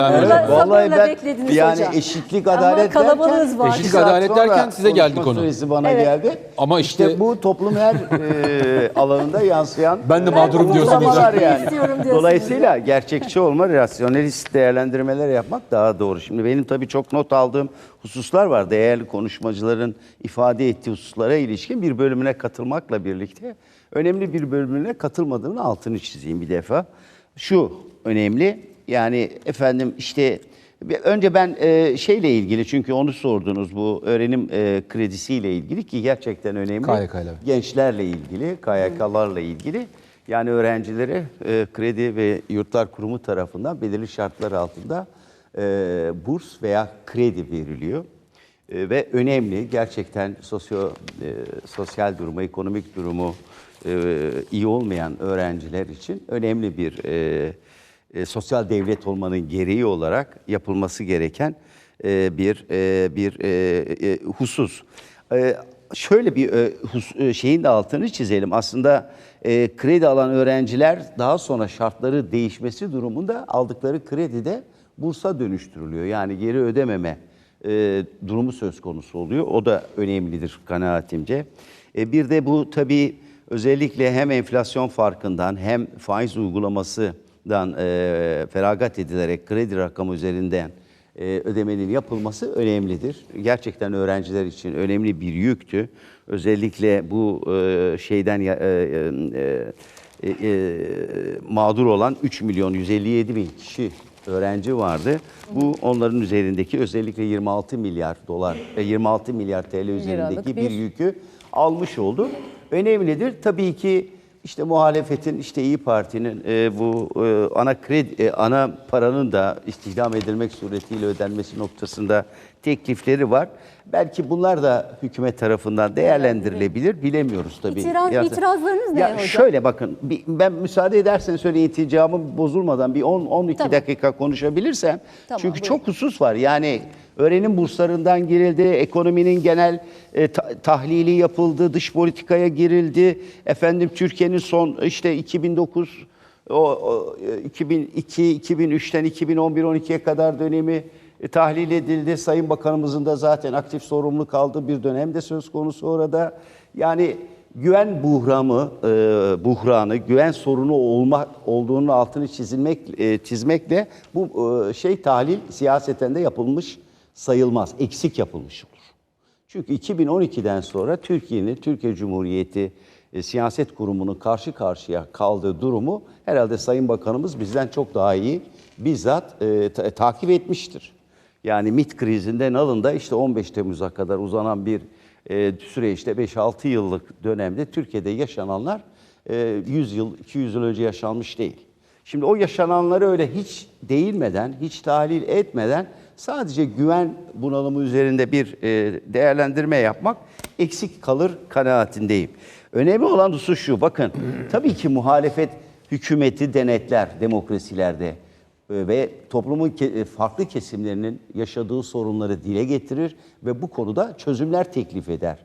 Evet, vallahi sabırla ben beklediniz yani hocam. eşitlik Ama adalet kalabalığız derken var. bir Eşitlik, saat adalet sonra derken size geldi konuşma konu. süresi bana Evet. geldi. Ama işte- bu toplum her e, alanında yansıyan Ben de mağdurum e, diyorsunuz. uygulamalar. İstiyorum diyorsunuz. Dolayısıyla gerçekçi olma, rasyonelist değerlendirmeler yapmak daha doğru. Şimdi benim tabii çok not aldığım hususlar var. Değerli konuşmacıların ifade ettiği hususlara ilişkin bir bölümüne katılmakla birlikte önemli bir bölümüne katılmadığımın altını çizeyim bir defa. Şu önemli. Yani efendim işte önce ben e, şeyle ilgili çünkü onu sordunuz bu öğrenim e, kredisiyle ilgili ki gerçekten önemli. KYK 'yla. Gençlerle ilgili, KYK'larla ilgili yani öğrencilere e, kredi ve yurtlar kurumu tarafından belirli şartlar altında e, burs veya kredi veriliyor. E, ve önemli gerçekten sosyo e, sosyal durumu, ekonomik durumu e, iyi olmayan öğrenciler için önemli bir e, e, sosyal devlet olmanın gereği olarak yapılması gereken e, bir e, bir e, e, husus. E, şöyle bir e, hus- e, şeyin de altını çizelim. Aslında e, kredi alan öğrenciler daha sonra şartları değişmesi durumunda aldıkları kredi de bursa dönüştürülüyor. Yani geri ödememe e, durumu söz konusu oluyor. O da önemlidir kanaatimce. E, bir de bu tabii özellikle hem enflasyon farkından hem faiz uygulamasından e, feragat edilerek kredi rakamı üzerinden e, ödemenin yapılması önemlidir. Gerçekten öğrenciler için önemli bir yüktü. Özellikle bu e, şeyden e, e, e, e, mağdur olan 3 milyon 157 bin kişi öğrenci vardı. Bu onların üzerindeki özellikle 26 milyar dolar, e, 26 milyar TL üzerindeki bir- yükü almış oldu. Önemlidir. Tabii ki işte muhalefetin, işte İyi Parti'nin e, bu e, ana kredi, e, ana paranın da istihdam edilmek suretiyle ödenmesi noktasında teklifleri var. Belki bunlar da hükümet tarafından değerlendirilebilir. Bilemiyoruz tabii. İtiraz- Ya- itirazlarınız ne ya hocam? Şöyle bakın, bir- ben müsaade ederseniz söyle ilticamım bozulmadan bir 10-12 Tamam. dakika konuşabilirsem. Tamam, Çünkü buyurun. çok husus var. Yani öğrenim burslarından girildi, ekonominin genel e, ta- tahlili yapıldı, dış politikaya girildi. Efendim Türkiye'nin son işte 2009 o, o, e, 2002 2003'ten 2011 12'ye kadar dönemi e, tahlil edildi. Sayın Bakanımızın da zaten aktif sorumluluk aldığı bir dönemde söz konusu orada. Yani güven buhramı, e, buhranı, güven sorunu olmak olduğunun altını çizilmek e, çizmekle bu e, şey tahlil siyaseten de yapılmış sayılmaz. Eksik yapılmış olur. Çünkü 2012'den sonra Türkiye'nin, Türkiye Cumhuriyeti e, siyaset kurumunun karşı karşıya kaldığı durumu herhalde Sayın Bakanımız bizden çok daha iyi bizzat e, ta- takip etmiştir. Yani MİT krizinden alın da işte 15 Temmuz'a kadar uzanan bir e, süreçte 5-6 yıllık dönemde Türkiye'de yaşananlar e, 100 yıl, 200 yıl önce yaşanmış değil. Şimdi o yaşananları öyle hiç değinmeden, hiç tahlil etmeden sadece güven bunalımı üzerinde bir e, değerlendirme yapmak eksik kalır kanaatindeyim. Önemli olan husus şu, bakın tabii ki muhalefet hükümeti denetler demokrasilerde e, ve toplumun e, farklı kesimlerinin yaşadığı sorunları dile getirir ve bu konuda çözümler teklif eder.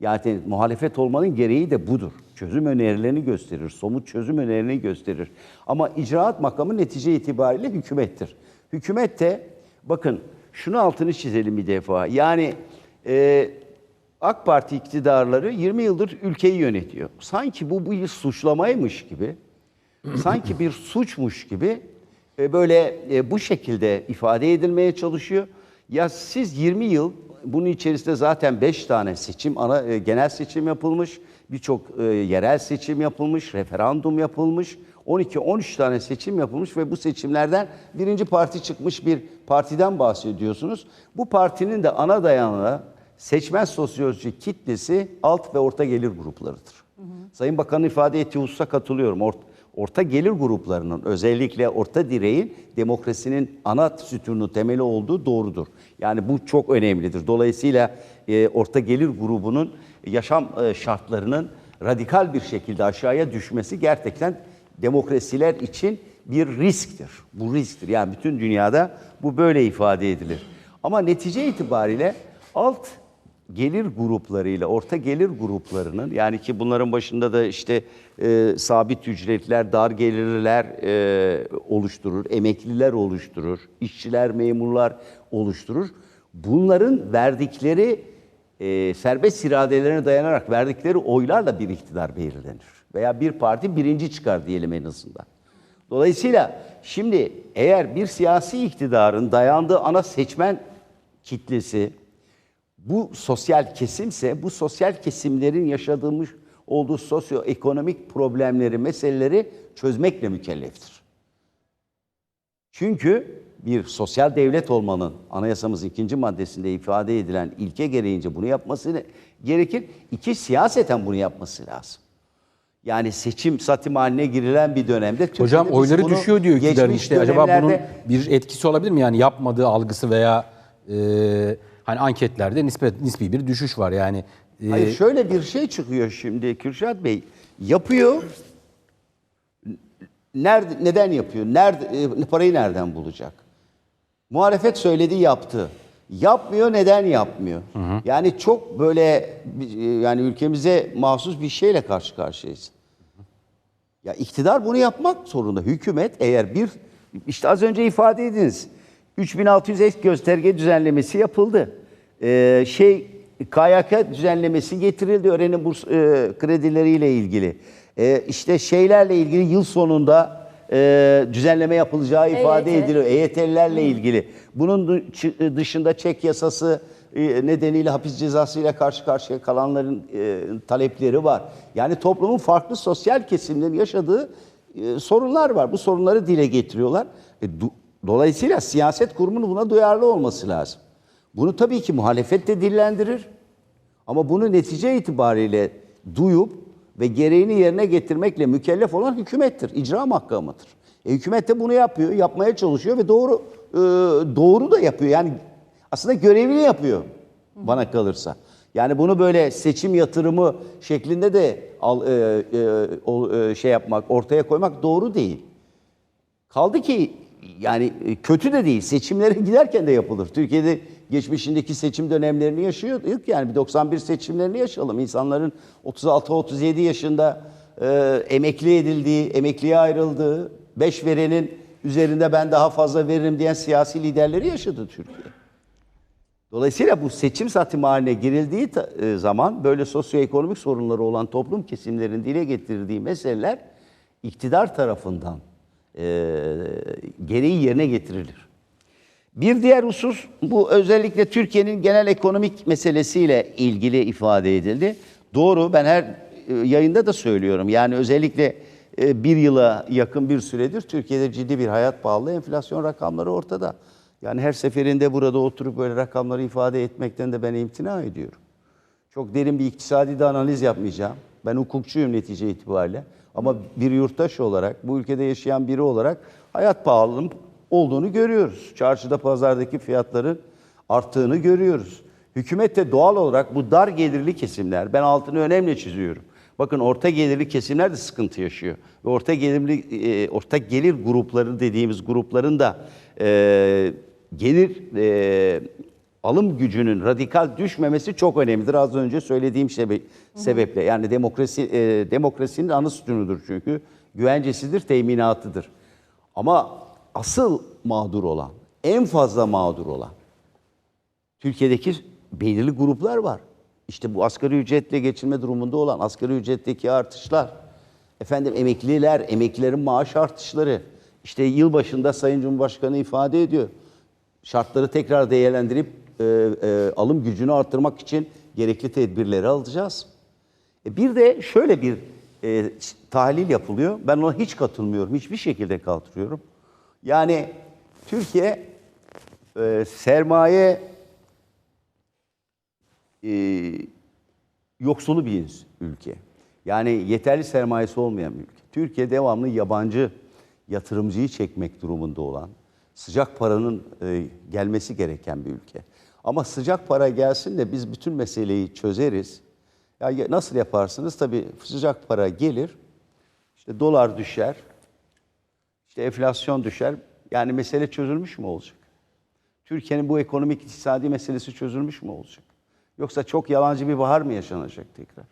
Yani muhalefet olmanın gereği de budur. Çözüm önerilerini gösterir, somut çözüm önerilerini gösterir. Ama icraat makamı netice itibariyle hükümettir. Hükümet de bakın şunu altını çizelim bir defa. Yani e, AK Parti iktidarları 20 yıldır ülkeyi yönetiyor. Sanki bu bir suçlamaymış gibi, sanki bir suçmuş gibi e, böyle e, bu şekilde ifade edilmeye çalışıyor. Ya siz 20 yıl bunun içerisinde zaten 5 tane seçim, ana e, genel seçim yapılmış, birçok e, yerel seçim yapılmış, referandum yapılmış. 12-13 tane seçim yapılmış ve bu seçimlerden birinci parti çıkmış bir partiden bahsediyorsunuz. Bu partinin de ana dayanağı seçmen sosyoloji kitlesi alt ve orta gelir gruplarıdır. Sayın Bakan'ın ifade ettiği hususa katılıyorum. Ort- orta gelir gruplarının özellikle orta direğin demokrasinin ana sütunu temeli olduğu doğrudur. Yani bu çok önemlidir. Dolayısıyla e, orta gelir grubunun yaşam e, şartlarının radikal bir şekilde aşağıya düşmesi gerçekten demokrasiler için bir risktir. Bu risktir. Yani bütün dünyada bu böyle ifade edilir. Ama netice itibariyle alt gelir gruplarıyla, orta gelir gruplarının yani ki bunların başında da işte e, sabit ücretler, dar gelirler e, oluşturur, emekliler oluşturur, işçiler, memurlar oluşturur. Bunların verdikleri e, serbest iradelerine dayanarak verdikleri oylarla bir iktidar belirlenir. Veya bir parti birinci çıkar diyelim en azından. Dolayısıyla şimdi eğer bir siyasi iktidarın dayandığı ana seçmen kitlesi bu sosyal kesimse bu sosyal kesimlerin yaşadığımız olduğu sosyoekonomik problemleri, meseleleri çözmekle mükelleftir. Çünkü bir sosyal devlet olmanın anayasamızın ikinci maddesinde ifade edilen ilke gereğince bunu yapması gerekir. İki, siyaseten bunu yapması lazım. Yani seçim satim haline girilen bir dönemde Türkiye'de Hocam oyları düşüyor diyor iktidarın işte. Acaba bunun bir etkisi olabilir mi? Yani yapmadığı algısı veya e, hani anketlerde nispet nispi bir düşüş var yani. e, Hayır şöyle bir şey çıkıyor şimdi Kürşat Bey. Yapıyor. Nerede, neden yapıyor? Nerede, e, parayı nereden bulacak? Muhalefet söyledi yaptı. Yapmıyor neden yapmıyor? Yani çok böyle e, yani ülkemize mahsus bir şeyle karşı karşıyayız. Ya iktidar bunu yapmak zorunda. Hükümet eğer bir işte az önce ifade ediniz. 3600 ek gösterge düzenlemesi yapıldı. Ee, şey KYK düzenlemesi getirildi öğrenim burs e, kredileriyle ilgili. Ee, işte şeylerle ilgili yıl sonunda e, düzenleme yapılacağı ifade EYT. ediliyor. EYT'lilerle ilgili. Bunun dışında çek yasası e, nedeniyle hapis cezasıyla karşı karşıya kalanların e, talepleri var. Yani toplumun farklı sosyal kesimlerin yaşadığı e, sorunlar var. Bu sorunları dile getiriyorlar. E, dolayısıyla siyaset kurumunun buna duyarlı olması lazım. Bunu tabii ki muhalefet de dillendirir. Ama bunu netice itibariyle duyup ve gereğini yerine getirmekle mükellef olan hükümettir, icra makamıdır. E, hükümet de bunu yapıyor, yapmaya çalışıyor ve doğru e, doğru da yapıyor. Yani aslında görevini yapıyor bana kalırsa. Yani bunu böyle seçim yatırımı şeklinde de al, e, e, o, e, şey yapmak, ortaya koymak doğru değil. Kaldı ki yani e, kötü de değil. Seçimlere giderken de yapılır. Türkiye'de geçmişindeki seçim dönemlerini yaşıyorduk. Yani bir 91 seçimlerini yaşayalım. İnsanların 36-37 yaşında e, emekli edildiği, emekliye ayrıldığı, 5 verenin üzerinde ben daha fazla veririm diyen siyasi liderleri yaşadı Türkiye. Dolayısıyla bu seçim satımı haline girildiği e, zaman böyle sosyoekonomik sorunları olan toplum kesimlerin dile getirdiği meseleler iktidar tarafından e, gereği yerine getirilir. Bir diğer husus bu özellikle Türkiye'nin genel ekonomik meselesiyle ilgili ifade edildi. Doğru ben her e, yayında da söylüyorum. Yani özellikle e, bir yıla yakın bir süredir Türkiye'de ciddi bir hayat pahalılığı, enflasyon rakamları ortada. Yani her seferinde burada oturup böyle rakamları ifade etmekten de ben imtina ediyorum. Çok derin bir iktisadi de analiz yapmayacağım. Ben hukukçuyum netice itibariyle. Ama bir yurttaş olarak, bu ülkede yaşayan biri olarak hayat pahalılığının olduğunu görüyoruz. Çarşıda, pazardaki fiyatların arttığını görüyoruz. Hükümet de doğal olarak bu dar gelirli kesimler, ben altını önemli çiziyorum. Bakın orta gelirli kesimler de sıkıntı yaşıyor. Ve orta gelirli, e, orta gelir grupları dediğimiz grupların da e, gelir e, alım gücünün radikal düşmemesi çok önemlidir. Az önce söylediğim sebe- sebeple. Yani demokrasi e, demokrasinin ana sütunudur çünkü. Güvencesidir, teminatıdır. Ama asıl mağdur olan, en fazla mağdur olan Türkiye'deki belirli gruplar var. İşte bu asgari ücretle geçinme durumunda olan asgari ücretteki artışlar, efendim emekliler, emeklilerin maaş artışları, işte yılbaşında Sayın Cumhurbaşkanı ifade ediyor. Şartları tekrar değerlendirip e, e, alım gücünü arttırmak için gerekli tedbirleri alacağız. E, bir de şöyle bir e, tahlil yapılıyor. Ben ona hiç katılmıyorum. Hiçbir şekilde katılıyorum. Yani Türkiye e, sermaye e, yoksulu bir ülke. Yani yeterli sermayesi olmayan bir ülke. Türkiye devamlı yabancı yatırımcıyı çekmek durumunda olan, sıcak paranın e, gelmesi gereken bir ülke. Ama sıcak para gelsin de biz bütün meseleyi çözeriz. Ya nasıl yaparsınız? Tabii sıcak para gelir, işte dolar düşer, işte enflasyon düşer. Yani mesele çözülmüş mü olacak? Türkiye'nin bu ekonomik iktisadi meselesi çözülmüş mü olacak? Yoksa çok yalancı bir bahar mı yaşanacak tekrar?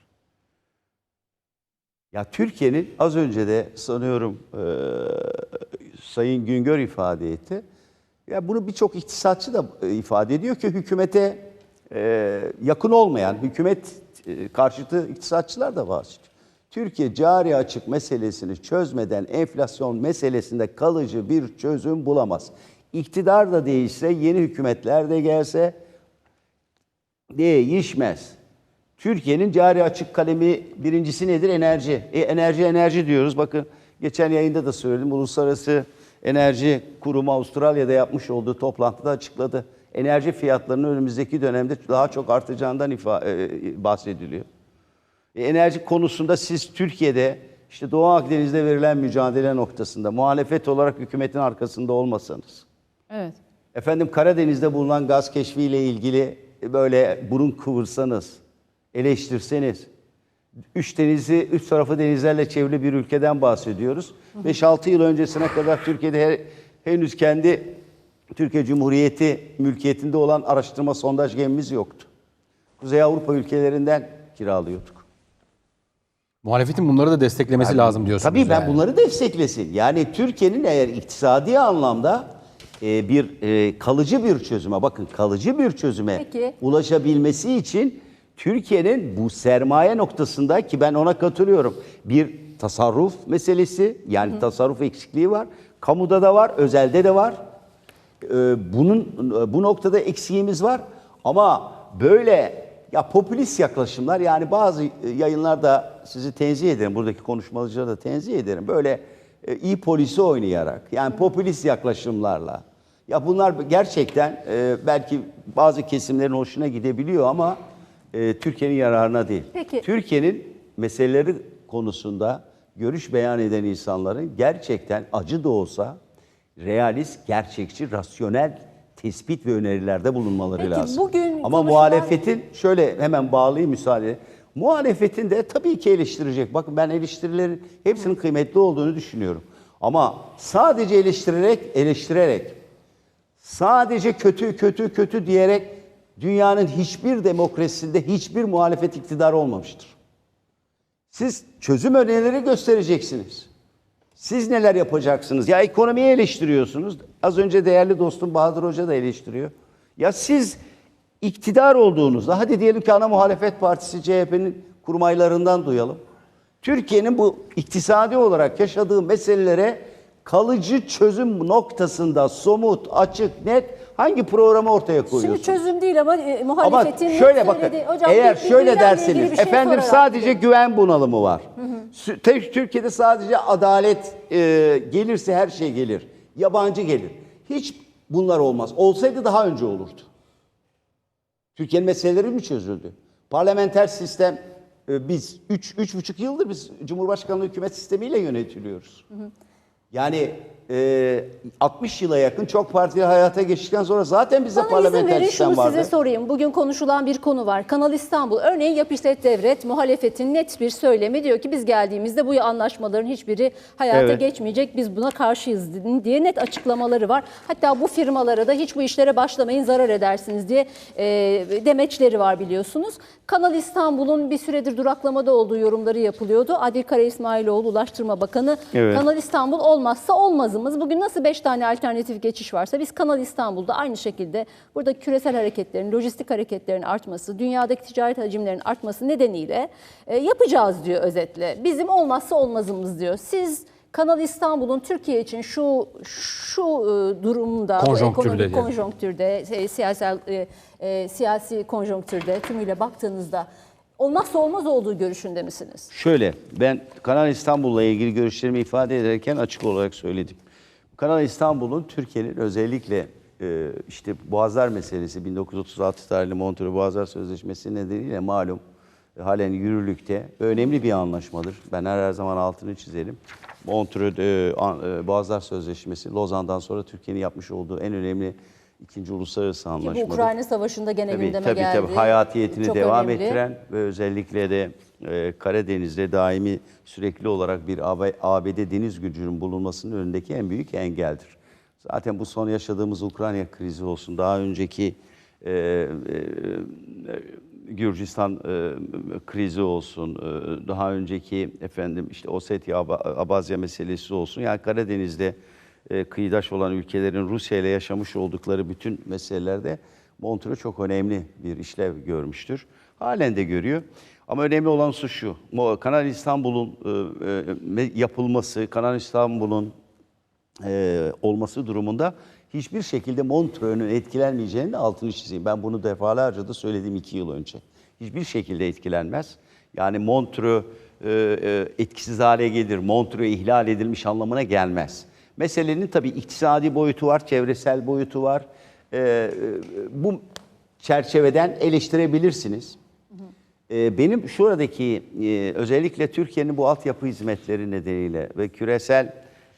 Ya Türkiye'nin az önce de sanıyorum eee, Sayın Güngör ifade etti. Ya bunu birçok iktisatçı da e, ifade ediyor ki hükümete e, yakın olmayan, hükümet e, karşıtı iktisatçılar da var. Türkiye cari açık meselesini çözmeden enflasyon meselesinde kalıcı bir çözüm bulamaz. İktidar da değişse, yeni hükümetler de gelse değişmez. Türkiye'nin cari açık kalemi birincisi nedir? Enerji. E, enerji enerji diyoruz. Bakın geçen yayında da söyledim. Uluslararası Enerji Kurumu Avustralya'da yapmış olduğu toplantıda açıkladı. Enerji fiyatlarının önümüzdeki dönemde daha çok artacağından ifa- e, bahsediliyor. E, enerji konusunda siz Türkiye'de işte Doğu Akdeniz'de verilen mücadele noktasında muhalefet olarak hükümetin arkasında olmasanız, Evet. Efendim Karadeniz'de bulunan gaz keşfiyle ilgili böyle burun kıvırsanız, eleştirseniz, üç denizi, üç tarafı denizlerle çevrili bir ülkeden bahsediyoruz. 5-6 yıl öncesine kadar Türkiye'de he- henüz kendi Türkiye Cumhuriyeti mülkiyetinde olan araştırma sondaj gemimiz yoktu. Kuzey Avrupa ülkelerinden kiralıyorduk. Muhalefetin bunları da desteklemesi lazım diyorsunuz. Tabii ben yani. bunları desteklesin. Yani Türkiye'nin eğer iktisadi anlamda e, bir e, kalıcı bir çözüme, bakın kalıcı bir çözüme Peki. ulaşabilmesi için Türkiye'nin bu sermaye noktasında ki ben ona katılıyorum. Bir tasarruf meselesi yani tasarruf eksikliği var. Kamuda da var, özelde de var. Ee, bunun bu noktada eksiğimiz var ama böyle ya popülist yaklaşımlar yani bazı yayınlarda sizi tenzih ederim buradaki konuşmacıları da tenzih ederim böyle e, iyi polisi oynayarak yani popülist yaklaşımlarla ya bunlar gerçekten e, belki bazı kesimlerin hoşuna gidebiliyor ama e, Türkiye'nin yararına değil. Peki. Türkiye'nin meseleleri konusunda görüş beyan eden insanların gerçekten acı da olsa realist, gerçekçi, rasyonel tespit ve önerilerde bulunmaları Peki, lazım. bugün Ama konuşulan- muhalefetin şöyle hemen bağlayayım müsaade. Muhalefetin de tabii ki eleştirecek. Bakın ben eleştirilerin hepsinin kıymetli olduğunu düşünüyorum. Ama sadece eleştirerek, eleştirerek sadece kötü kötü kötü diyerek dünyanın hiçbir demokrasisinde hiçbir muhalefet iktidarı olmamıştır. Siz çözüm önerileri göstereceksiniz. Siz neler yapacaksınız? Ya ekonomiyi eleştiriyorsunuz. Az önce değerli dostum Bahadır Hoca da eleştiriyor. Ya siz iktidar olduğunuzda, hadi diyelim ki ana muhalefet partisi CHP'nin kurmaylarından duyalım. Türkiye'nin bu iktisadi olarak yaşadığı meselelere kalıcı çözüm noktasında somut, açık, net hangi programı ortaya koyuyorsunuz? Şimdi çözüm değil ama e, Ama muhalefetin net şöyle bakın, söylediği- Hocam, eğer şöyle derseniz, şey efendim sadece gidelim. güven bunalımı var. Sü- te- Türkiye'de sadece adalet e, gelirse her şey gelir. Yabancı gelir. Hiç bunlar olmaz. Olsaydı daha önce olurdu. Türkiye'nin meseleleri mi çözüldü? Parlamenter sistem, e, biz 3 üç, buçuk yıldır biz Cumhurbaşkanlığı hükümet sistemiyle yönetiliyoruz. Yani e, 60 yıla yakın çok partili hayata geçtikten sonra zaten bizde Bana izin parlamenter verin sistem şunu vardı. size sorayım. Bugün konuşulan bir konu var. Kanal İstanbul. Örneğin yap işlet devret muhalefetin net bir söylemi diyor ki biz geldiğimizde bu anlaşmaların hiçbiri hayata Evet. geçmeyecek. Biz buna karşıyız diye net açıklamaları var. Hatta bu firmalara da hiç bu işlere başlamayın zarar edersiniz diye e, demeçleri var biliyorsunuz. Kanal İstanbul'un bir süredir duraklamada olduğu yorumları yapılıyordu. Adil Kara İsmailoğlu Ulaştırma Bakanı Evet. Kanal İstanbul olmazsa olmazımız. Bugün nasıl 5 tane alternatif geçiş varsa biz Kanal İstanbul'da aynı şekilde burada küresel hareketlerin, lojistik hareketlerin artması, dünyadaki ticaret hacimlerinin artması nedeniyle e, yapacağız diyor özetle. Bizim olmazsa olmazımız diyor. Siz Kanal İstanbul'un Türkiye için şu şu e, durumda, Konjonktürde ekonomik konjonktürde, e, siyasal e, e, siyasi konjonktürde tümüyle baktığınızda olmazsa olmaz olduğu görüşünde misiniz? Şöyle, ben Kanal İstanbul'la ilgili görüşlerimi ifade ederken açık olarak söyledim. Kanal İstanbul'un Türkiye'nin özellikle e, işte Boğazlar meselesi 1936 tarihli Montreux Boğazlar Sözleşmesi nedeniyle malum e, halen yürürlükte önemli bir anlaşmadır. Ben her, her zaman altını çizerim. Montreux e, e, Boğazlar Sözleşmesi Lozan'dan sonra Türkiye'nin yapmış olduğu en önemli ikinci uluslararası Ki bu. Ukrayna Savaşı'nda gene Tabii gündeme tabii, geldi. tabii hayatiyetini Çok devam önemli. ettiren ve özellikle de e, Karadeniz'de daimi sürekli olarak bir AB ABD deniz gücünün bulunmasının önündeki en büyük engeldir. Zaten bu son yaşadığımız Ukrayna krizi olsun, daha önceki e, e, Gürcistan e, krizi olsun, e, daha önceki efendim işte Ossetya Aba- Abazya meselesi olsun. Yani Karadeniz'de e, kıyıdaş olan ülkelerin Rusya ile yaşamış oldukları bütün meselelerde Montreux çok önemli bir işlev görmüştür. Halen de görüyor. Ama önemli olan husus şu. Kanal İstanbul'un e, e, yapılması, Kanal İstanbul'un e, olması durumunda hiçbir şekilde Montreux'un etkilenmeyeceğini altını çizeyim. Ben bunu defalarca da söyledim iki yıl önce. Hiçbir şekilde etkilenmez. Yani Montreux etkisiz hale gelir, Montreux ihlal edilmiş anlamına gelmez. Meselenin tabii iktisadi boyutu var, çevresel boyutu var. E, e, bu çerçeveden eleştirebilirsiniz. Ee, Benim şuradaki e, özellikle Türkiye'nin bu altyapı hizmetleri nedeniyle ve küresel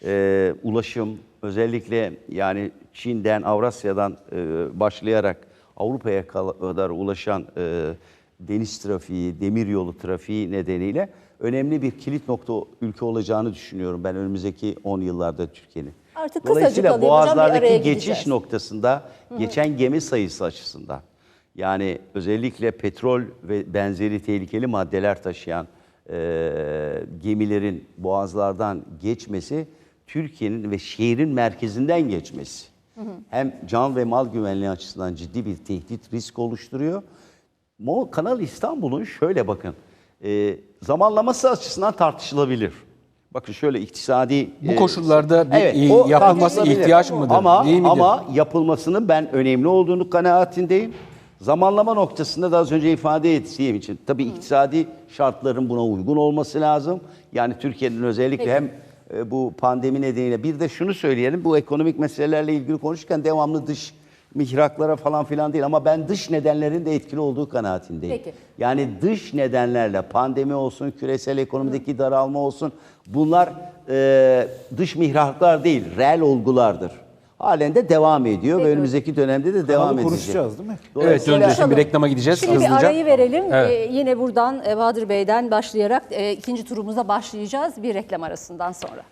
e, ulaşım özellikle yani Çin'den, Avrasya'dan e, başlayarak Avrupa'ya kadar ulaşan e, deniz trafiği, demiryolu trafiği nedeniyle önemli bir kilit nokta ülke olacağını düşünüyorum ben önümüzdeki 10 yıllarda Türkiye'nin. Artık Dolayısıyla hocam, boğazlardaki gideceğiz. geçiş noktasında geçen gemi sayısı açısından yani özellikle petrol ve benzeri tehlikeli maddeler taşıyan e, gemilerin boğazlardan geçmesi Türkiye'nin ve şehrin merkezinden geçmesi hem can ve mal güvenliği açısından ciddi bir tehdit risk oluşturuyor. Kanal İstanbul'un şöyle bakın e, zamanlaması açısından tartışılabilir. Bakın şöyle iktisadi... Bu e, koşullarda bir Evet, o yapılması ihtiyaç mıdır, Ama, değil midir? ama yapılmasının ben önemli olduğunu kanaatindeyim. Zamanlama noktasında da az önce ifade ettiğim için tabii iktisadi şartların buna uygun olması lazım. Yani Türkiye'nin özellikle Peki. hem e, bu pandemi nedeniyle bir de şunu söyleyelim bu ekonomik meselelerle ilgili konuşurken devamlı dış mihraklara falan filan değil ama ben dış nedenlerin de etkili olduğu kanaatindeyim. Peki. Yani dış nedenlerle pandemi olsun, küresel ekonomideki daralma olsun bunlar e, dış mihraklar değil, reel olgulardır. Halen de devam ediyor ve önümüzdeki dönemde de devam edecek. konuşacağız değil mi? Evet Dolayısıyla- döneceğiz şimdi bir reklama gideceğiz Şimdi hızlıca. bir arayı verelim. Evet. Ee, yine buradan e, Bahadır Bey'den başlayarak e, ikinci turumuza başlayacağız bir reklam arasından sonra.